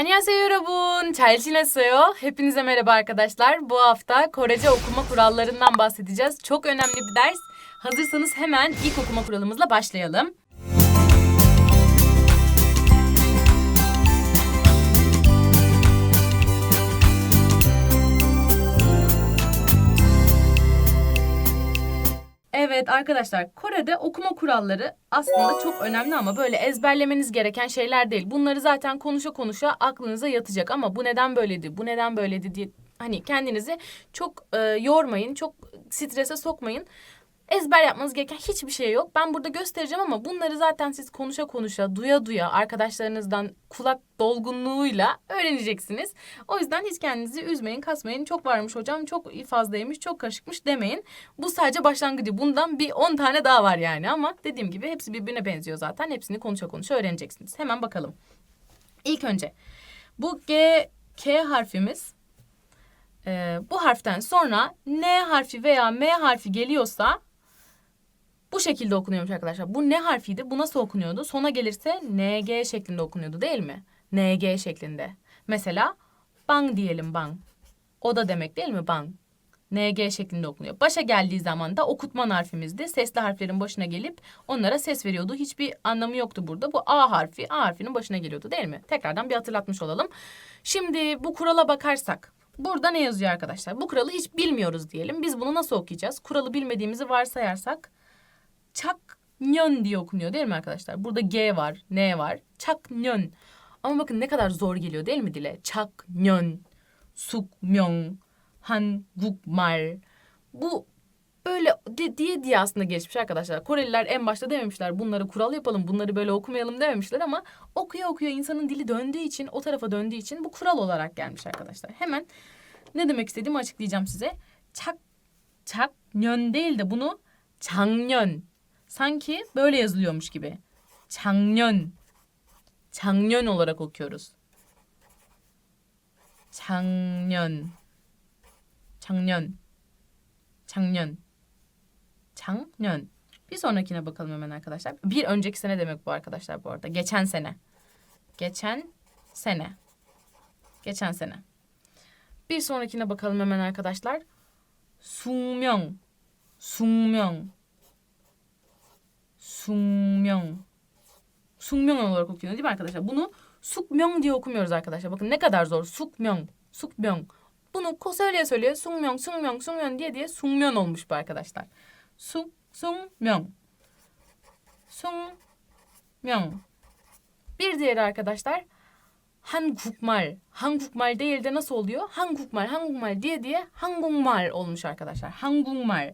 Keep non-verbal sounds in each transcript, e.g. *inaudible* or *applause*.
Annyeonghaseyo 여러분. 잘 지냈어요? Hepinize merhaba arkadaşlar. Bu hafta Korece okuma kurallarından bahsedeceğiz. Çok önemli bir ders. Hazırsanız hemen ilk okuma kuralımızla başlayalım. Evet arkadaşlar Kore'de okuma kuralları aslında çok önemli ama böyle ezberlemeniz gereken şeyler değil. Bunları zaten konuşa konuşa aklınıza yatacak ama bu neden böyledi, bu neden böyledi diye hani kendinizi çok e, yormayın, çok strese sokmayın. Ezber yapmanız gereken hiçbir şey yok. Ben burada göstereceğim ama bunları zaten siz konuşa konuşa, duya duya, arkadaşlarınızdan kulak dolgunluğuyla öğreneceksiniz. O yüzden hiç kendinizi üzmeyin, kasmayın. Çok varmış hocam, çok fazlaymış, çok karışıkmış demeyin. Bu sadece başlangıcı. Bundan bir 10 tane daha var yani ama dediğim gibi hepsi birbirine benziyor zaten. Hepsini konuşa konuşa öğreneceksiniz. Hemen bakalım. İlk önce bu G, K harfimiz e, bu harften sonra N harfi veya M harfi geliyorsa bu şekilde okunuyormuş arkadaşlar. Bu ne harfiydi? Bu nasıl okunuyordu? Sona gelirse NG şeklinde okunuyordu değil mi? NG şeklinde. Mesela bang diyelim bang. O da demek değil mi bang? NG şeklinde okunuyor. Başa geldiği zaman da okutman harfimizdi. Sesli harflerin başına gelip onlara ses veriyordu. Hiçbir anlamı yoktu burada. Bu A harfi A harfinin başına geliyordu değil mi? Tekrardan bir hatırlatmış olalım. Şimdi bu kurala bakarsak. Burada ne yazıyor arkadaşlar? Bu kuralı hiç bilmiyoruz diyelim. Biz bunu nasıl okuyacağız? Kuralı bilmediğimizi varsayarsak Çaknyon diye okunuyor değil mi arkadaşlar? Burada G var, N var. Çaknyon. Ama bakın ne kadar zor geliyor değil mi dile? Çaknyon, Sukmyon, Hangukmar. Bu böyle de, diye diye aslında geçmiş arkadaşlar. Koreliler en başta dememişler bunları kural yapalım, bunları böyle okumayalım dememişler ama okuya okuya insanın dili döndüğü için, o tarafa döndüğü için bu kural olarak gelmiş arkadaşlar. Hemen ne demek istediğimi açıklayacağım size. Çak, çak, yön değil de bunu çangyon Sanki böyle yazılıyormuş gibi. 작년. 작년 olarak okuyoruz. 작년. 작년. 작년. 작년. Bir sonrakine bakalım hemen arkadaşlar. Bir önceki sene demek bu arkadaşlar bu arada. Geçen sene. Geçen sene. Geçen sene. Bir sonrakine bakalım hemen arkadaşlar. 숙명. 숙명. Sungmyeong. Sungmyeong olarak okunuyor değil mi arkadaşlar? Bunu Sukmyeong diye okumuyoruz arkadaşlar. Bakın ne kadar zor. Sukmyeong. Sukmyeong. Bunu ko söyleye söyleye Sungmyeong, Sungmyeong, Sungmyeong diye diye Sungmyeong olmuş bu arkadaşlar. Sung, Sungmyeong. Sungmyeong. Bir diğeri arkadaşlar Hangukmal. Hangukmal değil de nasıl oluyor? Hangukmal, Hangukmal diye diye Hangungmal olmuş arkadaşlar. Hangungmal.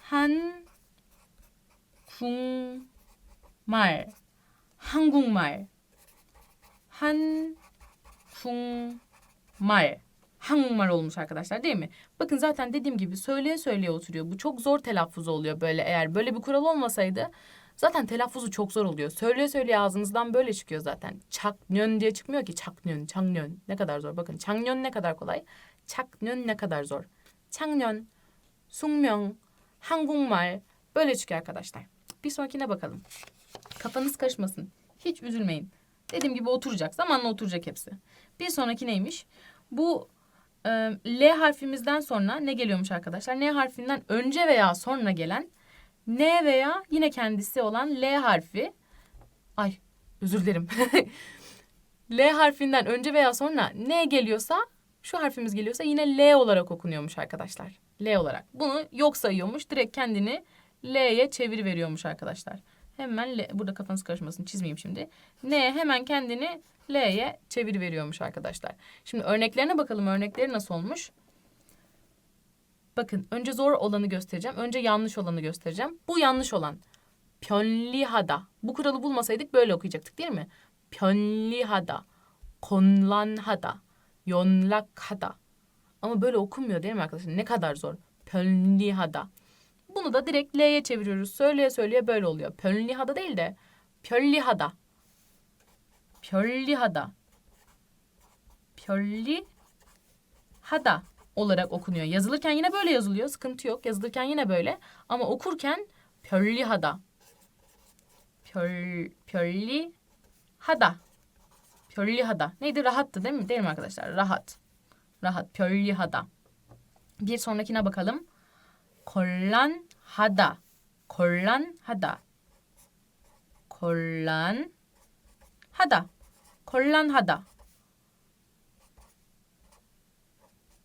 Han 한국말. 한국말. 한국말. Hangumal olmuş arkadaşlar değil mi? Bakın zaten dediğim gibi söyleye söyleye oturuyor. Bu çok zor telaffuz oluyor böyle eğer böyle bir kural olmasaydı zaten telaffuzu çok zor oluyor. Söyleye söyleye ağzınızdan böyle çıkıyor zaten. Çaknön diye çıkmıyor ki çaknön, çaknön. Ne kadar zor. Bakın çaknön ne kadar kolay. çaknön ne kadar zor. çaknön, 숙명, 한국말 böyle çıkıyor arkadaşlar. Bir sonrakine bakalım. Kafanız karışmasın. Hiç üzülmeyin. Dediğim gibi oturacak. Zamanla oturacak hepsi. Bir sonraki neymiş? Bu e, L harfimizden sonra ne geliyormuş arkadaşlar? N harfinden önce veya sonra gelen N veya yine kendisi olan L harfi. Ay özür dilerim. *laughs* L harfinden önce veya sonra ne geliyorsa şu harfimiz geliyorsa yine L olarak okunuyormuş arkadaşlar. L olarak. Bunu yok sayıyormuş. Direkt kendini L'ye çeviri veriyormuş arkadaşlar. Hemen L, burada kafanız karışmasın çizmeyeyim şimdi. N hemen kendini L'ye çeviri veriyormuş arkadaşlar. Şimdi örneklerine bakalım. Örnekleri nasıl olmuş? Bakın önce zor olanı göstereceğim. Önce yanlış olanı göstereceğim. Bu yanlış olan. Pyeonliha'da. Bu kuralı bulmasaydık böyle okuyacaktık değil mi? Pyeonliha'da. Konlanha'da. Yonlakha'da. Ama böyle okunmuyor değil mi arkadaşlar? Ne kadar zor. Pyeonliha'da. Bunu da direkt L'ye çeviriyoruz. Söyleye söyleye böyle oluyor. Pöllihada değil de Pöllihada. Pöllihada. Pöllihada olarak okunuyor. Yazılırken yine böyle yazılıyor. Sıkıntı yok. Yazılırken yine böyle. Ama okurken Pöllihada. Pöllihada. Pöllihada. Neydi? Rahattı değil mi? Değil mi arkadaşlar? Rahat. Rahat. Pöllihada. Bir sonrakine bakalım. 곤란하다. 곤란하다. 곤란하다. 곤란하다.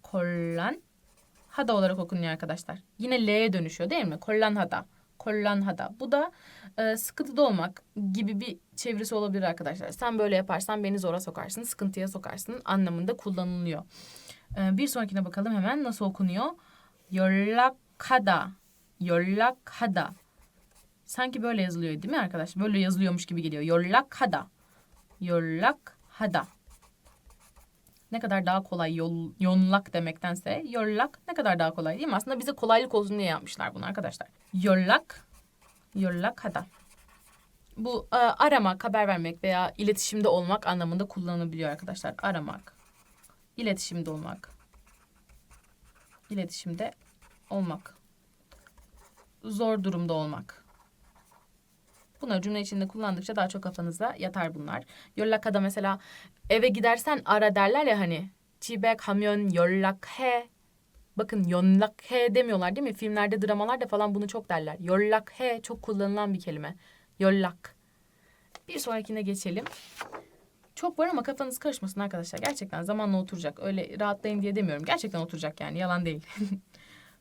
곤란하다 olarak okunuyor arkadaşlar. Yine L'ye dönüşüyor değil mi? 곤란하다. 곤란하다. Bu da e, sıkıntıda olmak gibi bir çevirisi olabilir arkadaşlar. Sen böyle yaparsan beni zora sokarsın, sıkıntıya sokarsın anlamında kullanılıyor. E, bir sonrakine bakalım hemen nasıl okunuyor. 연락하다. 연락하다. Sanki böyle yazılıyor değil mi arkadaşlar? Böyle yazılıyormuş gibi geliyor. 연락하다. 연락하다. Ne kadar daha kolay yol, yonlak demektense yollak ne kadar daha kolay değil mi? Aslında bize kolaylık olsun diye yapmışlar bunu arkadaşlar. Yollak, yollakada. Bu e, aramak, haber vermek veya iletişimde olmak anlamında kullanılabiliyor arkadaşlar. Aramak, iletişimde olmak, iletişimde olmak. Zor durumda olmak. Bunları cümle içinde kullandıkça daha çok kafanıza yatar bunlar. Yollaka'da mesela eve gidersen ara derler ya hani. Çibek hamyon yollak he. Bakın yollak he demiyorlar değil mi? Filmlerde, dramalarda falan bunu çok derler. Yollak he çok kullanılan bir kelime. Yollak. Bir sonrakine geçelim. Çok var ama kafanız karışmasın arkadaşlar. Gerçekten zamanla oturacak. Öyle rahatlayın diye demiyorum. Gerçekten oturacak yani yalan değil. *laughs*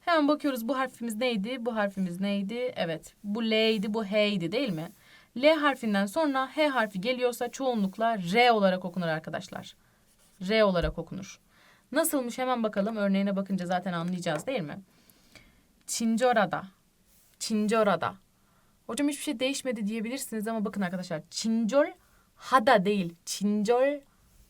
Hemen bakıyoruz bu harfimiz neydi? Bu harfimiz neydi? Evet. Bu L'ydi, bu H'ydi değil mi? L harfinden sonra H harfi geliyorsa çoğunlukla R olarak okunur arkadaşlar. R olarak okunur. Nasılmış hemen bakalım. Örneğine bakınca zaten anlayacağız değil mi? Çincorada. Çincorada. Hocam hiçbir şey değişmedi diyebilirsiniz ama bakın arkadaşlar. Çincol hada değil. Çincol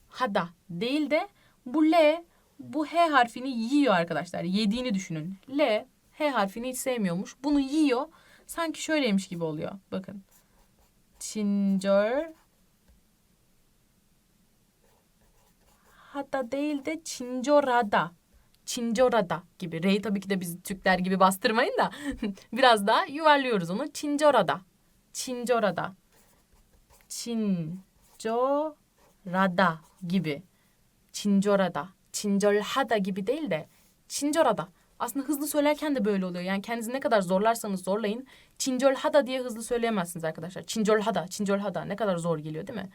hada değil de bu L bu H harfini yiyor arkadaşlar. Yediğini düşünün. L H harfini hiç sevmiyormuş. Bunu yiyor. Sanki şöyleymiş gibi oluyor. Bakın. Çincol hatta değil de çincorada. Çincorada gibi. R'yi tabii ki de biz Türkler gibi bastırmayın da *laughs* biraz daha yuvarlıyoruz onu. Çincorada. Çincorada. Çincorada gibi. Çincorada. Çincorhada gibi değil de çincorada. Aslında hızlı söylerken de böyle oluyor. Yani kendinizi ne kadar zorlarsanız zorlayın. Çincolhada diye hızlı söyleyemezsiniz arkadaşlar. Çincolhada, çincolhada ne kadar zor geliyor değil mi?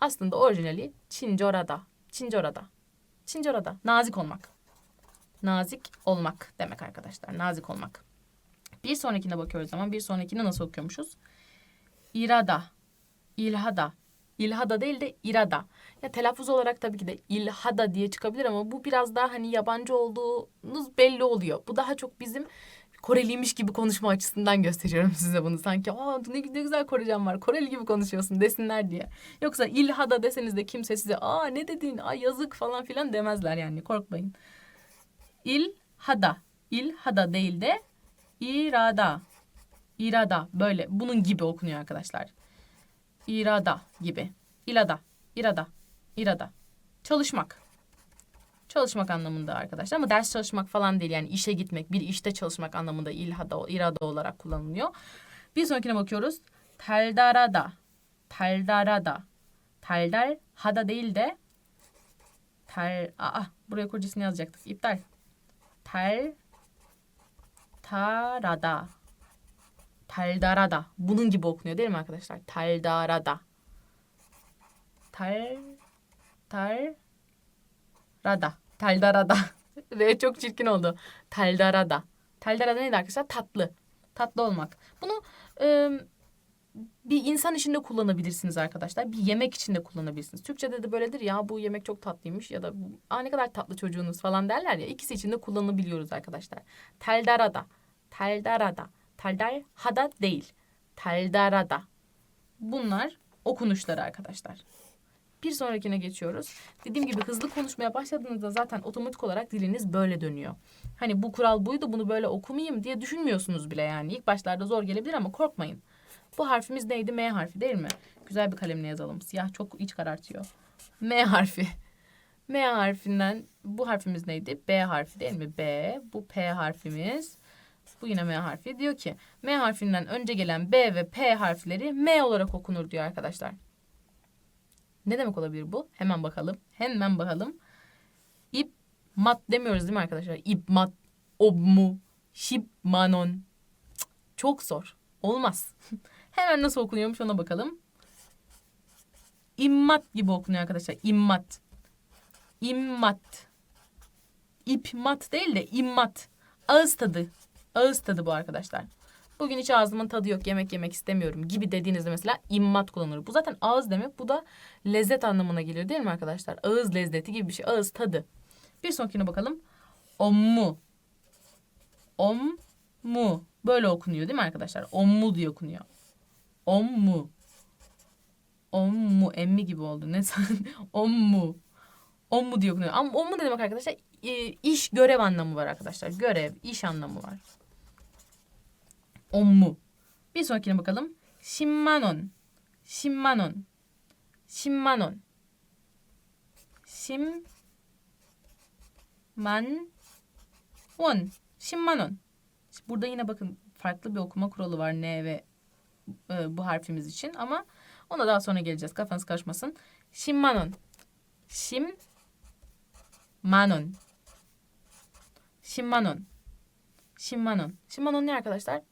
Aslında orijinali çincorada. Çincorada. Çincorada. Nazik olmak. Nazik olmak demek arkadaşlar. Nazik olmak. Bir sonrakine bakıyoruz zaman bir sonrakini nasıl okuyormuşuz? İrada, ilhada. İlhada değil de irada. Ya telaffuz olarak tabii ki de ilhada diye çıkabilir ama bu biraz daha hani yabancı olduğunuz belli oluyor. Bu daha çok bizim Koreliymiş gibi konuşma açısından gösteriyorum *laughs* size bunu. Sanki aa ne, ne güzel Korecem var. Koreli gibi konuşuyorsun desinler diye. Yoksa ilhada deseniz de kimse size aa ne dedin aa yazık falan filan demezler yani korkmayın. İlhada. İlhada değil de irada. İrada böyle bunun gibi okunuyor arkadaşlar. İrada gibi. İlada. İrada. İrada. Çalışmak. Çalışmak anlamında arkadaşlar ama ders çalışmak falan değil yani işe gitmek, bir işte çalışmak anlamında ilhada, irada olarak kullanılıyor. Bir sonrakine bakıyoruz. Taldarada. Taldarada. Taldar hada değil de tal aa buraya kurucusunu yazacaktık. İptal. Tal tarada. Taldarada. Bunun gibi okunuyor değil mi arkadaşlar? Taldarada. Tal tal rada. Taldarada. Ve *laughs* çok çirkin oldu. Taldarada. Taldarada neydi arkadaşlar? Tatlı. Tatlı olmak. Bunu e, bir insan içinde kullanabilirsiniz arkadaşlar. Bir yemek içinde kullanabilirsiniz. Türkçe'de de böyledir ya bu yemek çok tatlıymış ya da Aa, ne kadar tatlı çocuğunuz falan derler ya. İkisi içinde kullanabiliyoruz arkadaşlar. Taldarada. Taldarada. Taldar hada değil. Taldarada. Bunlar okunuşları arkadaşlar. Bir sonrakine geçiyoruz. Dediğim gibi hızlı konuşmaya başladığınızda zaten otomatik olarak diliniz böyle dönüyor. Hani bu kural buydu bunu böyle okumayayım diye düşünmüyorsunuz bile yani. İlk başlarda zor gelebilir ama korkmayın. Bu harfimiz neydi? M harfi değil mi? Güzel bir kalemle yazalım. Siyah çok iç karartıyor. M harfi. M harfinden bu harfimiz neydi? B harfi değil mi? B. Bu P harfimiz. Bu yine M harfi. Diyor ki M harfinden önce gelen B ve P harfleri M olarak okunur diyor arkadaşlar. Ne demek olabilir bu? Hemen bakalım. Hemen bakalım. İp mat demiyoruz değil mi arkadaşlar? İp mat, obmu, şip manon. Çok zor. Olmaz. *laughs* Hemen nasıl okunuyormuş ona bakalım. İmmat gibi okunuyor arkadaşlar. İmmat. İmmat. İpmat değil de immat. Ağız tadı. Ağız tadı bu arkadaşlar. Bugün hiç ağzımın tadı yok yemek yemek istemiyorum gibi dediğinizde mesela immat kullanılır. Bu zaten ağız demek. Bu da lezzet anlamına geliyor değil mi arkadaşlar? Ağız lezzeti gibi bir şey. Ağız tadı. Bir sonrakine bakalım. Ommu. Ommu. Böyle okunuyor değil mi arkadaşlar? Ommu diye okunuyor. Ommu. Ommu. Emmi gibi oldu. Ne san? *laughs* Ommu. Ommu diye okunuyor. Ama ommu ne demek arkadaşlar? İş, görev anlamı var arkadaşlar. Görev, iş anlamı var onmu. Bir sonrakine bakalım. Şimmanon. Şimmanon. Şimmanon. Şim man on. Şimmanon. Burada yine bakın farklı bir okuma kuralı var N ve e, bu harfimiz için ama ona daha sonra geleceğiz. Kafanız karışmasın. Şimmanon. Şim manon. Şimmanon. Şimmanon. Şimmanon ne arkadaşlar?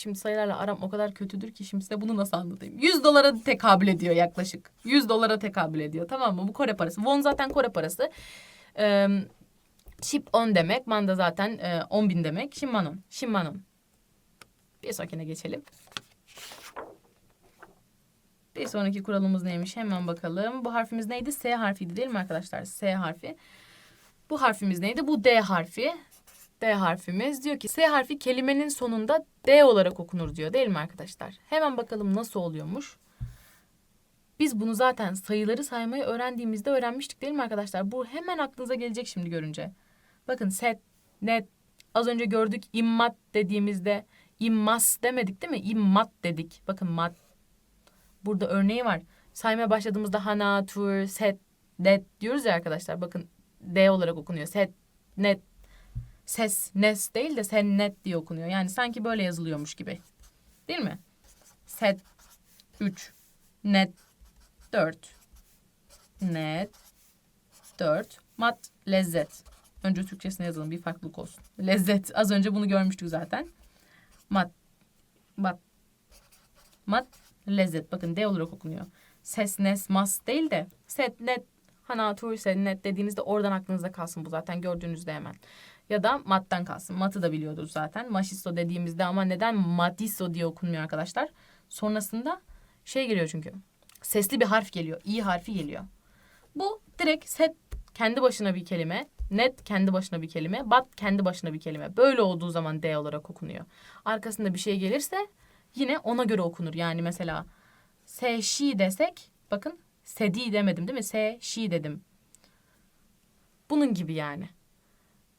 Şimdi sayılarla aram o kadar kötüdür ki şimdi size bunu nasıl anlatayım? 100 dolara tekabül ediyor yaklaşık. 100 dolara tekabül ediyor tamam mı? Bu Kore parası. Won zaten Kore parası. Ee, Chip 10 demek. Man da zaten e, 10 bin demek. Şimmanon. Şimmanon. Bir sonrakine geçelim. Bir sonraki kuralımız neymiş hemen bakalım. Bu harfimiz neydi? S harfiydi değil mi arkadaşlar? S harfi. Bu harfimiz neydi? Bu D harfi. D harfimiz diyor ki S harfi kelimenin sonunda D olarak okunur diyor değil mi arkadaşlar? Hemen bakalım nasıl oluyormuş. Biz bunu zaten sayıları saymayı öğrendiğimizde öğrenmiştik değil mi arkadaşlar? Bu hemen aklınıza gelecek şimdi görünce. Bakın set, net, az önce gördük immat dediğimizde immas demedik değil mi? İmmat dedik. Bakın mat Burada örneği var. Saymaya başladığımızda hana, tur, set, net diyoruz ya arkadaşlar. Bakın D olarak okunuyor. Set, net, ses, nes değil de sen net diye okunuyor. Yani sanki böyle yazılıyormuş gibi. Değil mi? Set 3, net 4, net 4, mat lezzet. Önce Türkçesine yazalım bir farklılık olsun. Lezzet. Az önce bunu görmüştük zaten. Mat, mat, mat lezzet. Bakın D olarak okunuyor. Ses, nes, mas değil de set, net, hana, tur, set, net dediğinizde oradan aklınızda kalsın bu zaten gördüğünüzde hemen. Ya da mattan kalsın. Matı da biliyorduk zaten. Maşisto dediğimizde ama neden matiso diye okunmuyor arkadaşlar? Sonrasında şey geliyor çünkü. Sesli bir harf geliyor. İ harfi geliyor. Bu direkt set kendi başına bir kelime. Net kendi başına bir kelime. Bat kendi başına bir kelime. Böyle olduğu zaman D olarak okunuyor. Arkasında bir şey gelirse yine ona göre okunur. Yani mesela se şi desek bakın sedi demedim değil mi? Se şi dedim. Bunun gibi yani.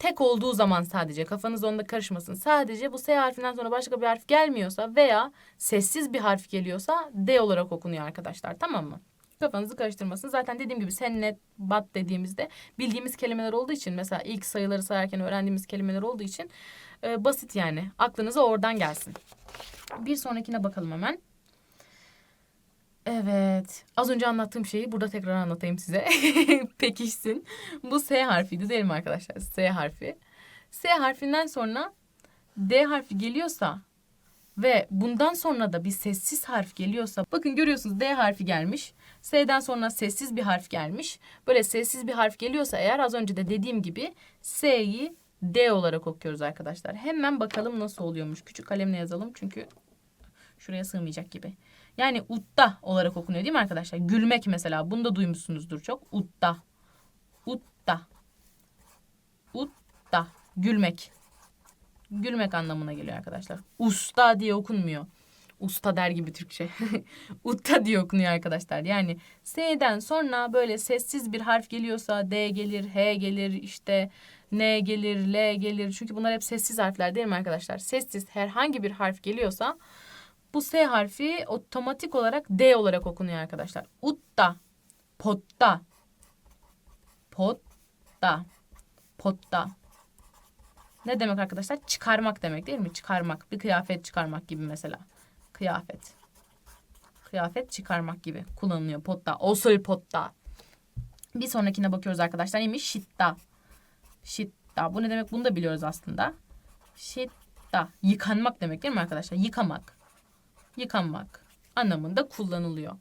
Tek olduğu zaman sadece kafanız onda karışmasın. Sadece bu S harfinden sonra başka bir harf gelmiyorsa veya sessiz bir harf geliyorsa D olarak okunuyor arkadaşlar tamam mı? Kafanızı karıştırmasın. Zaten dediğim gibi sennet, bat dediğimizde bildiğimiz kelimeler olduğu için mesela ilk sayıları sayarken öğrendiğimiz kelimeler olduğu için e, basit yani. Aklınıza oradan gelsin. Bir sonrakine bakalım hemen. Evet. Az önce anlattığım şeyi burada tekrar anlatayım size. *laughs* Pekişsin. Bu S harfiydi değil mi arkadaşlar? S harfi. S harfinden sonra D harfi geliyorsa ve bundan sonra da bir sessiz harf geliyorsa bakın görüyorsunuz D harfi gelmiş. S'den sonra sessiz bir harf gelmiş. Böyle sessiz bir harf geliyorsa eğer az önce de dediğim gibi S'yi D olarak okuyoruz arkadaşlar. Hemen bakalım nasıl oluyormuş. Küçük kalemle yazalım çünkü şuraya sığmayacak gibi. Yani utta olarak okunuyor değil mi arkadaşlar? Gülmek mesela. Bunu da duymuşsunuzdur çok. Utta. Utta. Utta. Gülmek. Gülmek anlamına geliyor arkadaşlar. Usta diye okunmuyor. Usta der gibi Türkçe. *laughs* Utta diye okunuyor arkadaşlar. Yani S'den sonra böyle sessiz bir harf geliyorsa D gelir, H gelir, işte N gelir, L gelir. Çünkü bunlar hep sessiz harfler değil mi arkadaşlar? Sessiz herhangi bir harf geliyorsa bu S harfi otomatik olarak D olarak okunuyor arkadaşlar. Utta, potta, potta, potta. Ne demek arkadaşlar? Çıkarmak demek değil mi? Çıkarmak. Bir kıyafet çıkarmak gibi mesela. Kıyafet. Kıyafet çıkarmak gibi kullanılıyor potta. Osul potta. Bir sonrakine bakıyoruz arkadaşlar. Neymiş? Şitta. Şitta. Bu ne demek? Bunu da biliyoruz aslında. Şitta. Yıkanmak demek değil mi arkadaşlar? Yıkamak. Yıkanmak anlamında kullanılıyor.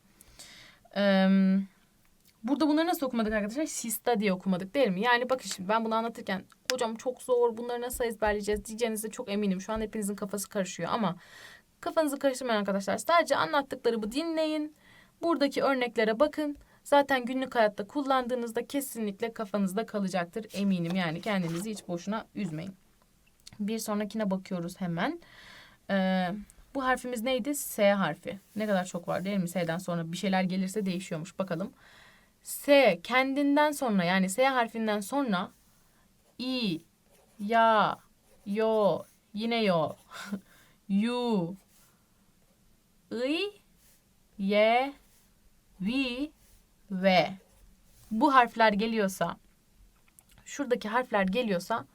Burada bunları nasıl okumadık arkadaşlar? Sista diye okumadık değil mi? Yani bakın şimdi ben bunu anlatırken hocam çok zor bunları nasıl ezberleyeceğiz diyeceğinize çok eminim. Şu an hepinizin kafası karışıyor ama kafanızı karıştırmayın arkadaşlar. Sadece anlattıklarımı dinleyin. Buradaki örneklere bakın. Zaten günlük hayatta kullandığınızda kesinlikle kafanızda kalacaktır eminim. Yani kendinizi hiç boşuna üzmeyin. Bir sonrakine bakıyoruz hemen. Ee, bu harfimiz neydi? S harfi. Ne kadar çok var değil mi? S'den sonra bir şeyler gelirse değişiyormuş. Bakalım. S kendinden sonra yani S harfinden sonra i, ya, yo, yine yo, *laughs* yu, ıy, ye, vi, ve. Bu harfler geliyorsa, şuradaki harfler geliyorsa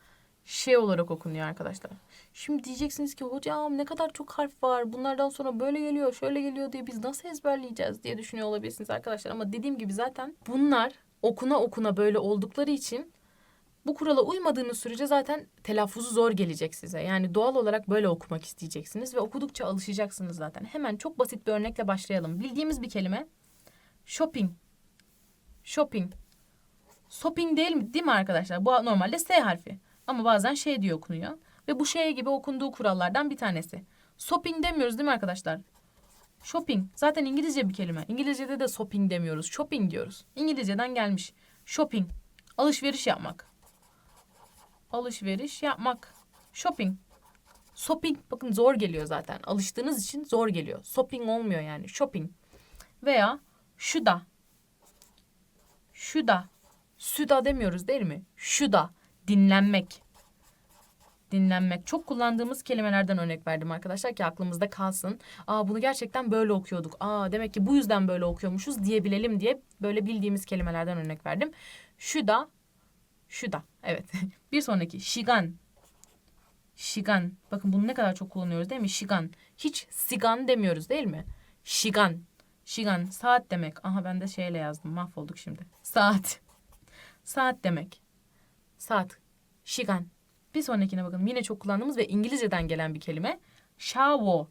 şey olarak okunuyor arkadaşlar. Şimdi diyeceksiniz ki hocam ne kadar çok harf var. Bunlardan sonra böyle geliyor, şöyle geliyor diye biz nasıl ezberleyeceğiz diye düşünüyor olabilirsiniz arkadaşlar. Ama dediğim gibi zaten bunlar okuna okuna böyle oldukları için bu kurala uymadığınız sürece zaten telaffuzu zor gelecek size. Yani doğal olarak böyle okumak isteyeceksiniz ve okudukça alışacaksınız zaten. Hemen çok basit bir örnekle başlayalım. Bildiğimiz bir kelime. Shopping. Shopping. Shopping değil mi? Değil mi arkadaşlar? Bu normalde S harfi. Ama bazen şey diye okunuyor. Ve bu şey gibi okunduğu kurallardan bir tanesi. Shopping demiyoruz değil mi arkadaşlar? Shopping. Zaten İngilizce bir kelime. İngilizce'de de shopping demiyoruz. Shopping diyoruz. İngilizceden gelmiş. Shopping. Alışveriş yapmak. Alışveriş yapmak. Shopping. Shopping. Bakın zor geliyor zaten. Alıştığınız için zor geliyor. Shopping olmuyor yani. Shopping. Veya şu da. Şu da. Süda demiyoruz değil mi? Şu da. Dinlenmek dinlenmek. Çok kullandığımız kelimelerden örnek verdim arkadaşlar ki aklımızda kalsın. Aa bunu gerçekten böyle okuyorduk. Aa demek ki bu yüzden böyle okuyormuşuz diyebilelim diye böyle bildiğimiz kelimelerden örnek verdim. Şu da, şu da. Evet. *laughs* Bir sonraki şigan. Şigan. Bakın bunu ne kadar çok kullanıyoruz değil mi? Şigan. Hiç sigan demiyoruz değil mi? Şigan. Şigan. Saat demek. Aha ben de şeyle yazdım. Mahvolduk şimdi. Saat. Saat demek. Saat. Şigan. Bir sonrakine bakalım. Yine çok kullandığımız ve İngilizceden gelen bir kelime. Shower.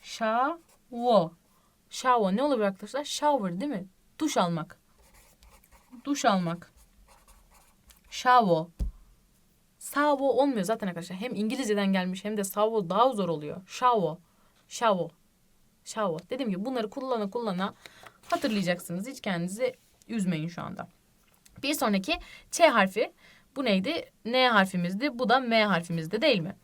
Shower. Shower ne olabilir arkadaşlar? Shower değil mi? Duş almak. Duş almak. Shower. Shower olmuyor zaten arkadaşlar. Hem İngilizceden gelmiş hem de shower daha zor oluyor. Shower. Shower. Shower. Dediğim gibi bunları kullana kullana hatırlayacaksınız. Hiç kendinizi üzmeyin şu anda. Bir sonraki Ç harfi. Bu neydi? N harfimizdi. Bu da M harfimizdi değil mi?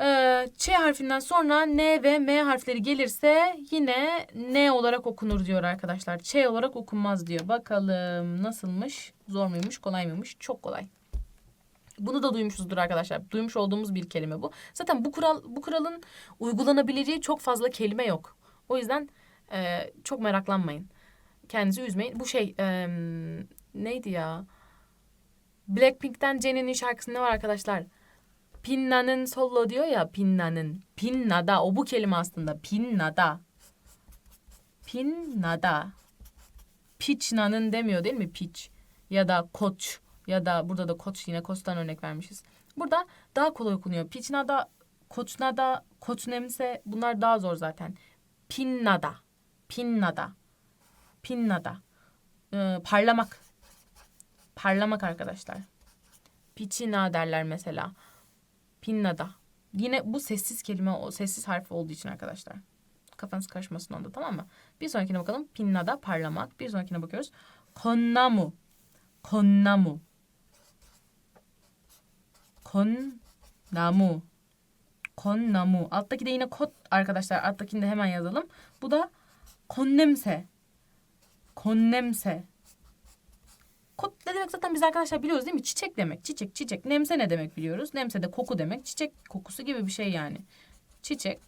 Ee, Ç harfinden sonra N ve M harfleri gelirse yine N olarak okunur diyor arkadaşlar. Ç olarak okunmaz diyor. Bakalım nasılmış? Zor muymuş? Kolay mıymış? Çok kolay. Bunu da duymuşuzdur arkadaşlar. Duymuş olduğumuz bir kelime bu. Zaten bu kural bu kuralın uygulanabileceği çok fazla kelime yok. O yüzden e, çok meraklanmayın. Kendinizi üzmeyin. Bu şey e, neydi ya? Blackpink'ten Jennie'nin şarkısında var arkadaşlar. Pinna'nın solo diyor ya Pinna'nın. Pinna'da o bu kelime aslında. Pinna'da. Pinna'da. Piçna'nın demiyor değil mi? Piç. Ya da koç. Ya da burada da koç yine koçtan örnek vermişiz. Burada daha kolay okunuyor. Piçna'da, koçna'da, koçnemse bunlar daha zor zaten. Pinna'da. Pinna'da. Pinna'da. Ee, parlamak parlamak arkadaşlar. Piçina derler mesela. Pinnada. Yine bu sessiz kelime, o sessiz harf olduğu için arkadaşlar. Kafanız karışmasın onda tamam mı? Bir sonrakine bakalım. Pinnada parlamak. Bir sonrakine bakıyoruz. Konnamu. Konnamu. Konnamu. Konnamu. Alttaki de yine kod arkadaşlar. Alttakini de hemen yazalım. Bu da konnemse. Konnemse. Kot ne demek zaten biz arkadaşlar biliyoruz değil mi? Çiçek demek. Çiçek, çiçek. Nemse ne demek biliyoruz? Nemse de koku demek. Çiçek kokusu gibi bir şey yani. Çiçek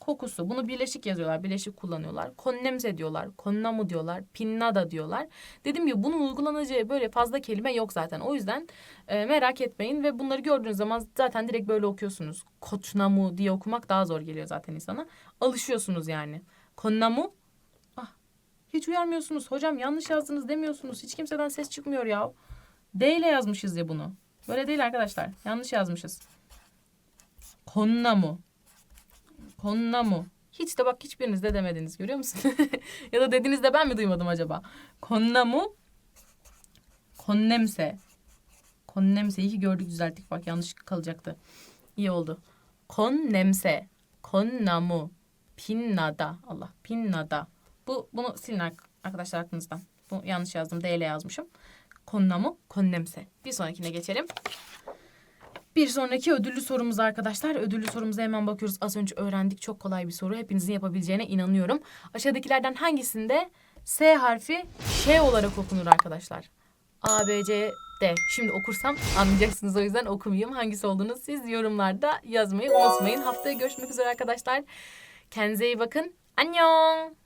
kokusu. Bunu birleşik yazıyorlar. Birleşik kullanıyorlar. Konnemse diyorlar. Konnamu diyorlar. Pinnada diyorlar. Dediğim gibi bunun uygulanacağı böyle fazla kelime yok zaten. O yüzden e, merak etmeyin ve bunları gördüğünüz zaman zaten direkt böyle okuyorsunuz. Koçnamu diye okumak daha zor geliyor zaten insana. Alışıyorsunuz yani. Konnamu. Hiç uyarmıyorsunuz. Hocam yanlış yazdınız demiyorsunuz. Hiç kimseden ses çıkmıyor ya. D ile yazmışız ya bunu. Böyle değil arkadaşlar. Yanlış yazmışız. Konnamu. Konnamu. Hiç de bak hiçbiriniz de demediniz görüyor musun? *laughs* ya da dediniz de ben mi duymadım acaba? Konnamu. Konnemse. Konnemse. İyi ki gördük düzelttik bak yanlış kalacaktı. İyi oldu. Konnemse. Konnamu. Pinnada. Allah. Pinnada. Bu bunu silin ar- arkadaşlar aklınızdan. Bu yanlış yazdım. D ile yazmışım. Konnamu. Konnemse. Bir sonrakine geçelim. Bir sonraki ödüllü sorumuz arkadaşlar. Ödüllü sorumuza hemen bakıyoruz. Az önce öğrendik. Çok kolay bir soru. Hepinizin yapabileceğine inanıyorum. Aşağıdakilerden hangisinde S harfi Ş olarak okunur arkadaşlar? A, B, C, D. Şimdi okursam anlayacaksınız. O yüzden okumayayım. Hangisi olduğunu siz yorumlarda yazmayı unutmayın. Haftaya görüşmek üzere arkadaşlar. Kendinize iyi bakın. Annyeong.